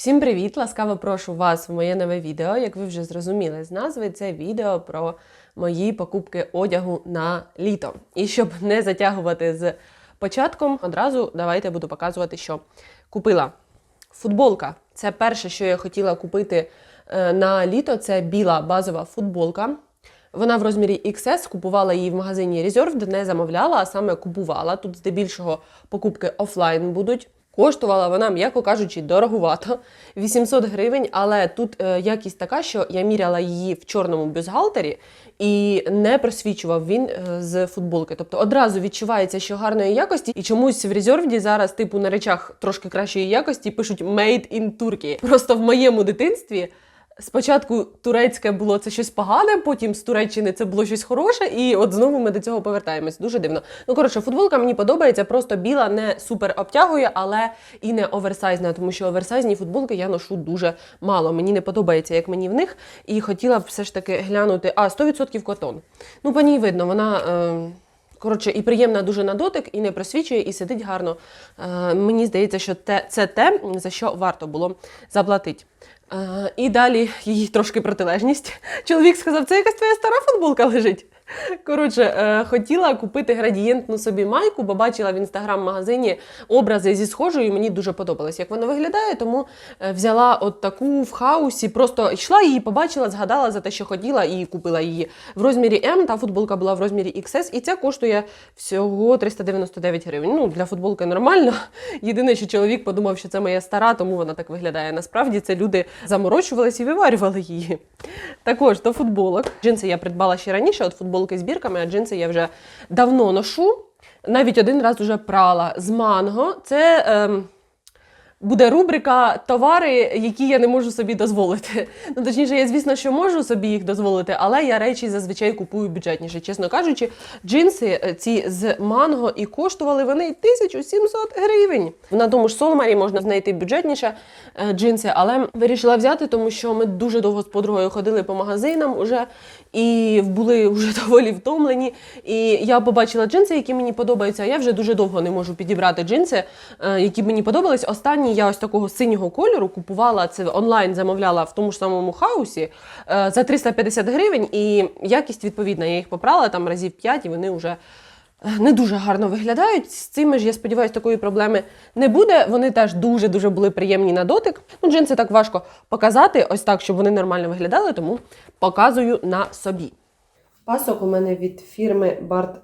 Всім привіт! Ласкаво прошу вас в моє нове відео. Як ви вже зрозуміли з назви, це відео про мої покупки одягу на літо. І щоб не затягувати з початком, одразу давайте буду показувати, що купила. Футболка це перше, що я хотіла купити е, на літо. Це біла базова футболка. Вона в розмірі XS, купувала її в магазині Reserved, не замовляла, а саме купувала. Тут здебільшого покупки офлайн будуть. Коштувала вона, м'яко кажучи, дорогувато, 800 гривень, але тут е, якість така, що я міряла її в чорному бюзгалтері і не просвічував він е, з футболки. Тобто одразу відчувається, що гарної якості, і чомусь в резервді зараз, типу, на речах трошки кращої якості пишуть «Made in Turkey». Просто в моєму дитинстві. Спочатку турецьке було це щось погане, потім з Туреччини це було щось хороше, і от знову ми до цього повертаємось. Дуже дивно. Ну коротше, футболка мені подобається, просто біла, не супер обтягує, але і не оверсайзна, тому що оверсайзні футболки я ношу дуже мало. Мені не подобається, як мені в них. І хотіла б все ж таки глянути. А 100% котон. Ну, по ній видно, вона. Е... Коротше, і приємна дуже на дотик, і не просвічує, і сидить гарно. Е, мені здається, що те, це те, за що варто було заплатити. Е, і далі її трошки протилежність. Чоловік сказав, це якась твоя стара футболка лежить. Коротше, е, хотіла купити градієнтну собі майку, бо бачила в інстаграм-магазині образи зі схожою, мені дуже подобалось, як вона виглядає. Тому е, взяла от таку в хаусі, просто йшла її, побачила, згадала за те, що хотіла, і купила її в розмірі М. Та футболка була в розмірі XS, і ця коштує всього 399 гривень. Ну, для футболки нормально. Єдине, що чоловік подумав, що це моя стара, тому вона так виглядає. Насправді це люди заморочувалися і виварювали її. Також до футболок. Джинси я придбала ще раніше, от футболки з бірками, а джинси я вже давно ношу. Навіть один раз вже прала з манго. Це. Ем, Буде рубрика товари, які я не можу собі дозволити. Ну, точніше, я, звісно, що можу собі їх дозволити, але я речі зазвичай купую бюджетніше. Чесно кажучи, джинси е, ці з манго і коштували вони 1700 гривень. На тому ж Солмарі можна знайти бюджетніше е, джинси, але вирішила взяти, тому що ми дуже довго з подругою ходили по магазинам уже і були вже доволі втомлені. І я побачила джинси, які мені подобаються. а Я вже дуже довго не можу підібрати джинси, е, які мені подобались. Останні я ось такого синього кольору купувала це онлайн, замовляла в тому ж самому хаусі е, за 350 гривень, і якість відповідна. Я їх попрала там разів 5, і вони вже. е, Не дуже гарно виглядають. З цими ж, я сподіваюся, такої проблеми не буде. Вони теж дуже-дуже були приємні на дотик. Ну, джинси так важко показати, ось так, щоб вони нормально виглядали, тому показую на собі. Пасок у мене від фірми Bart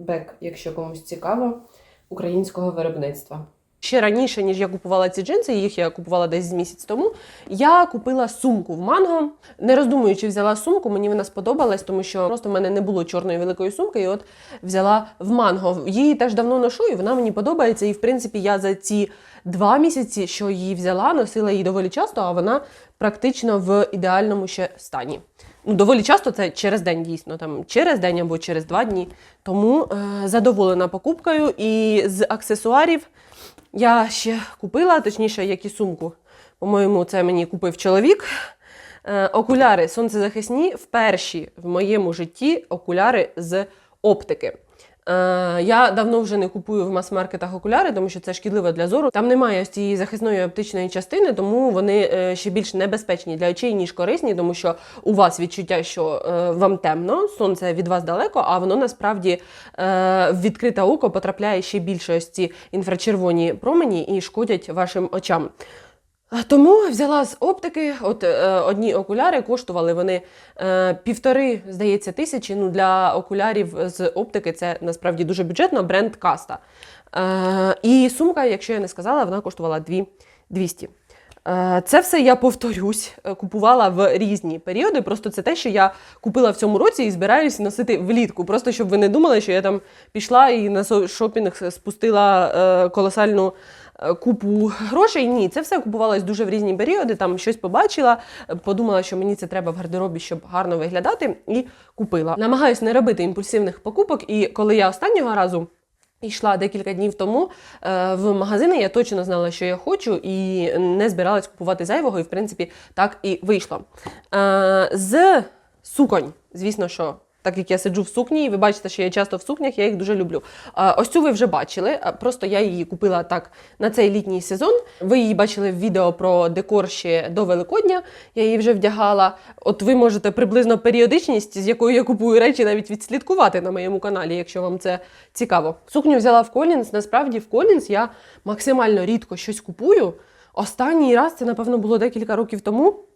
Beck, якщо комусь цікаво, українського виробництва. Ще раніше, ніж я купувала ці джинси, їх я купувала десь місяць тому. Я купила сумку в манго. Не роздумуючи, взяла сумку, мені вона сподобалась, тому що просто в мене не було чорної великої сумки, і от взяла в манго. Її теж давно ношу, і вона мені подобається. І в принципі, я за ці два місяці, що її взяла, носила її доволі часто, а вона практично в ідеальному ще стані. Ну, доволі часто це через день, дійсно, там через день або через два дні. Тому е, задоволена покупкою. І з аксесуарів я ще купила, точніше, як і сумку. По-моєму, це мені купив чоловік. Е, окуляри сонцезахисні вперші в моєму житті окуляри з оптики. Е, я давно вже не купую в мас-маркетах окуляри, тому що це шкідливо для зору. Там немає ось цієї захисної оптичної частини, тому вони е, ще більш небезпечні для очей, ніж корисні, тому що у вас відчуття, що е, вам темно, сонце від вас далеко, а воно насправді в відкрите око потрапляє ще більше ось ці інфрачервоні промені і шкодять вашим очам. Тому взяла з оптики. От е, одні окуляри коштували вони е, півтори, здається, тисячі. Ну для окулярів з оптики це насправді дуже бюджетно. Бренд Каста. Е, і сумка, якщо я не сказала, вона коштувала 2 200. Е, Це все я повторюсь, е, купувала в різні періоди. Просто це те, що я купила в цьому році і збираюсь носити влітку. Просто щоб ви не думали, що я там пішла і на шопінг спустила е, колосальну купу грошей. Ні, це все купувалось дуже в різні періоди. Там щось побачила, е, подумала, що мені це треба в гардеробі, щоб гарно виглядати, і купила. Намагаюсь не робити імпульсивних покупок. І коли я останнього разу. Йшла декілька днів тому е, в магазини, я точно знала, що я хочу, і не збиралась купувати зайвого, і в принципі так і вийшло. Е, з суконь, звісно, що Так як я сиджу в сукні, і ви бачите, що я часто в сукнях, я їх дуже люблю. Ось цю ви вже бачили. Просто я її купила так на цей літній сезон. Ви її бачили в відео про декор ще до Великодня. Я її вже вдягала. От ви можете приблизно періодичність, з якою я купую речі, навіть відслідкувати на моєму каналі, якщо вам це цікаво. Сукню взяла в Колінс. Насправді в Колінс я максимально рідко щось купую. Останній раз це, напевно, було декілька років тому.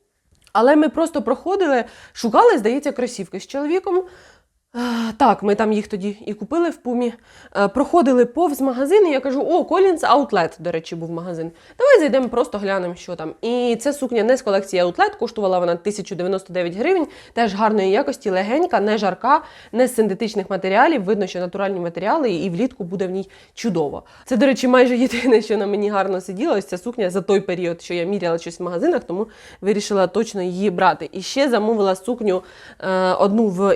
Але ми просто проходили, шукали, здається, кросівки з чоловіком. Так, ми там їх тоді і купили в пумі. Е, Проходили повз магазин, і я кажу: о, Collins Outlet, до речі, був магазин. Давай зайдемо, просто глянемо, що там. І це сукня не з колекції Outlet, коштувала вона 1099 гривень, теж гарної якості, легенька, не жарка, не з синтетичних матеріалів. Видно, що натуральні матеріали, і влітку буде в ній чудово. Це, до речі, майже єдине, що на мені гарно сиділо. Ця сукня за той період, що я міряла щось в магазинах, тому вирішила точно її брати. І ще замовила сукню е, одну в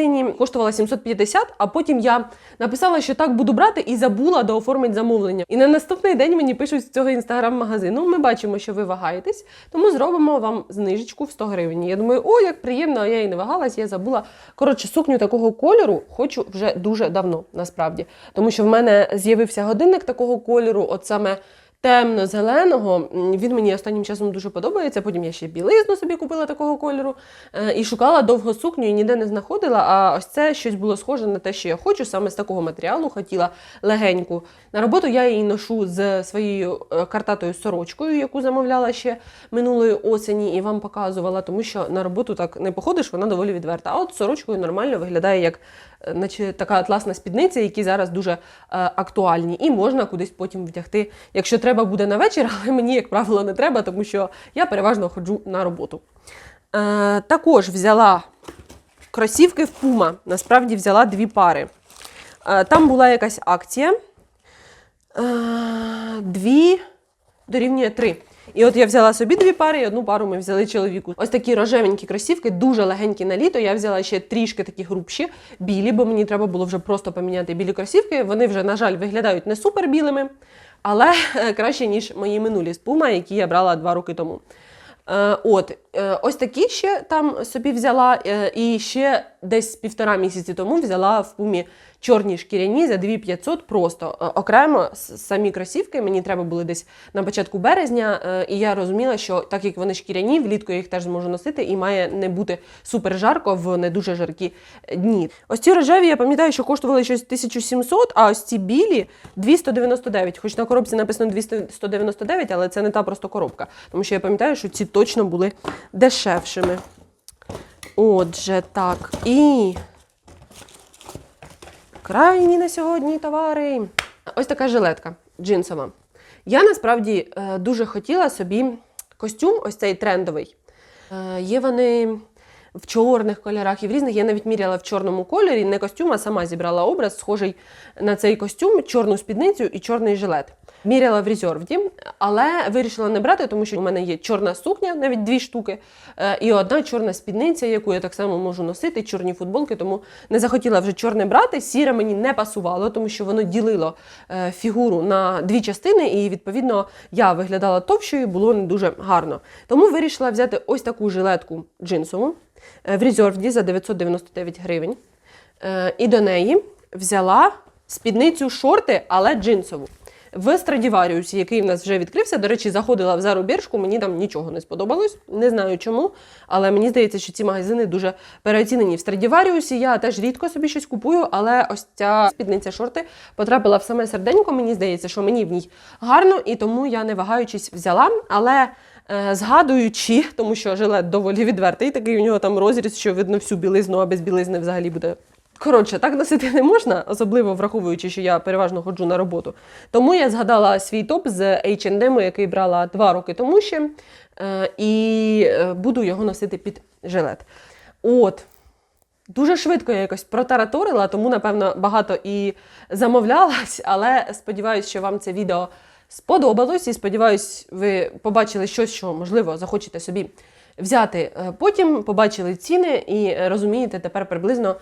інстаграм-магазині, коштувала 750, а потім я написала, що так буду брати, і забула дооформити замовлення. І на наступний день мені пишуть з цього інстаграм-магазину. Ми бачимо, що ви вагаєтесь, тому зробимо вам знижечку в 100 гривень. Я думаю, о, як приємно, а я і не вагалась, я забула. Коротше, сукню такого кольору хочу вже дуже давно, насправді. Тому що в мене з'явився годинник такого кольору, от саме темно-зеленого. Він мені останнім часом дуже подобається. Потім я ще білизну собі купила такого кольору е, і шукала довго сукню і ніде не знаходила. А ось це щось було схоже на те, що я хочу, саме з такого матеріалу хотіла легеньку. На роботу я її ношу з своєю е, картатою сорочкою, яку замовляла ще минулої осені, і вам показувала, тому що на роботу так не походиш, вона доволі відверта. А от сорочкою нормально виглядає як наче така атласна спідниця, які зараз дуже е, актуальні, і можна кудись потім вдягти, якщо треба буде на вечір, але мені, як правило, не треба, тому що я переважно ходжу на роботу. Е, також взяла кросівки в Puma. Насправді взяла дві пари. Е, там була якась акція. Е, дві дорівнює три. І от я взяла собі дві пари, і одну пару ми взяли чоловіку. Ось такі рожевенькі кросівки, дуже легенькі на літо. Я взяла ще трішки такі грубші, білі, бо мені треба було вже просто поміняти білі кросівки. Вони вже, на жаль, виглядають не супер білими, але е, краще, ніж мої минулі Puma, які я брала два роки тому. Е, От, е, ось такі ще там собі взяла, і ще десь півтора місяці тому взяла в пумі чорні шкіряні за 2500 просто Е, окремо самі кросівки. Мені треба були десь на початку березня, е, і я розуміла, що так як вони шкіряні, влітку я їх теж зможу носити, і має не бути супер жарко в не дуже жаркі дні. Ось ці рожеві, я пам'ятаю, що коштували щось 1700, а ось ці білі 299. Хоч на коробці написано 299, але це не та просто коробка. Тому що я пам'ятаю, що ці точно були дешевшими. Отже, так. І крайні на сьогодні товари. Ось така жилетка джинсова. Я насправді е, дуже хотіла собі костюм, ось цей трендовий. Е, Є вони в чорних кольорах і в різних. Я навіть міряла в чорному кольорі, не костюм, а сама зібрала образ, схожий на цей костюм, чорну спідницю і чорний жилет. Міряла в резервді, але вирішила не брати, тому що у мене є чорна сукня, навіть дві штуки, е, і одна чорна спідниця, яку я так само можу носити, чорні футболки, тому не захотіла вже чорне брати. Сіре мені не пасувало, тому що воно ділило е, фігуру на дві частини, і відповідно я виглядала товщою, було не дуже гарно. Тому вирішила взяти ось таку жилетку джинсову е, в резервді за 999 гривень. І до неї взяла спідницю шорти, але джинсову. В Страдіваріусі, який в нас вже відкрився, до речі, заходила в Зару Біршку, мені там нічого не сподобалось. Не знаю чому, але мені здається, що ці магазини дуже переоцінені. В Страдіваріусі я теж рідко собі щось купую, але ось ця спідниця шорти потрапила в саме серденько. Мені здається, що мені в ній гарно, і тому я не вагаючись взяла. Але е, згадуючи, тому що жилет доволі відвертий, такий у нього там розріз, що видно всю білизну, а без білизни взагалі буде Коротше, так носити не можна, особливо враховуючи, що я переважно ходжу на роботу. Тому я згадала свій топ з H&M, який брала два роки тому ще, е, і е, буду його носити під жилет. От. Дуже швидко я якось протараторила, тому, напевно, багато і замовлялась, але сподіваюся, що вам це відео сподобалось, і сподіваюсь, ви побачили щось, що, можливо, захочете собі взяти. Е, Потім побачили ціни і розумієте тепер приблизно,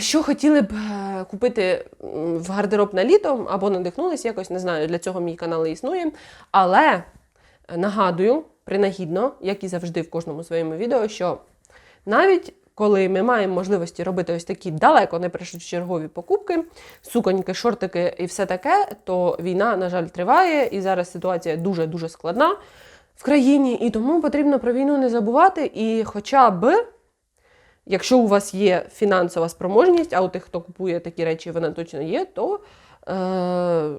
Що хотіли б е, купити в гардероб на літо або надихнулись якось, не знаю, для цього мій канал існує. Але е, нагадую, принагідно, як і завжди в кожному своєму відео, що навіть коли ми маємо можливості робити ось такі далеко не першочергові покупки, суконьки, шортики і все таке, то війна, на жаль, триває, і зараз ситуація дуже дуже складна в країні, і тому потрібно про війну не забувати. І хоча б, якщо у вас є фінансова спроможність, а у тих, хто купує такі речі, вона точно є, то е-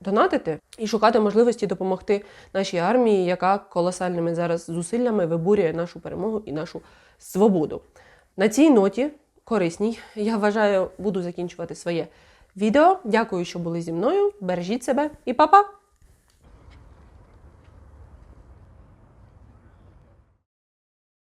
донатити і шукати можливості допомогти нашій армії, яка колосальними зараз зусиллями виборює нашу перемогу і нашу свободу. На цій ноті корисній, я вважаю, буду закінчувати своє відео. Дякую, що були зі мною. Бережіть себе і па-па!